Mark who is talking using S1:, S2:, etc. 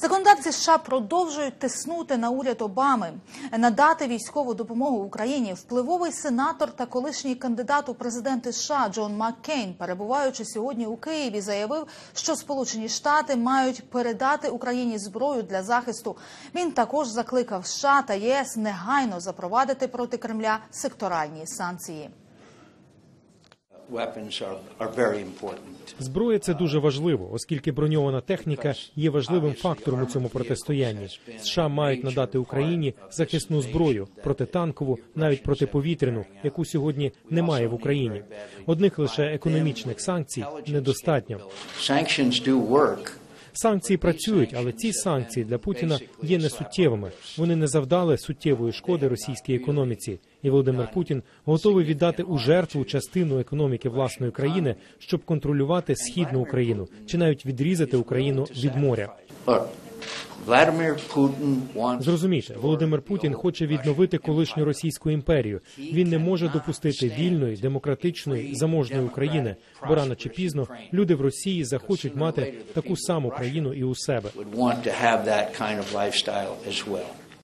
S1: Законодавці США продовжують тиснути на уряд Обами, надати військову допомогу Україні. Впливовий сенатор та колишній кандидат у президенти США Джон Маккейн, перебуваючи сьогодні у Києві, заявив, що Сполучені Штати мають передати Україні зброю для захисту. Він також закликав США та ЄС негайно запровадити проти Кремля секторальні санкції.
S2: Зброя це дуже важливо, оскільки броньована техніка є важливим фактором у цьому протистоянні. США мають надати Україні захисну зброю протитанкову, навіть протиповітряну, яку сьогодні немає в Україні. Одних лише економічних санкцій недостатньо. Санкції працюють, але ці санкції для Путіна є несуттєвими. Вони не завдали суттєвої шкоди російській економіці, і Володимир Путін готовий віддати у жертву частину економіки власної країни, щоб контролювати східну Україну чи навіть відрізати Україну від моря. Зрозумійте, Володимир Путін хоче відновити колишню російську імперію. Він не може допустити вільної, демократичної, заможної України, бо рано чи пізно люди в Росії захочуть мати таку саму країну і у себе.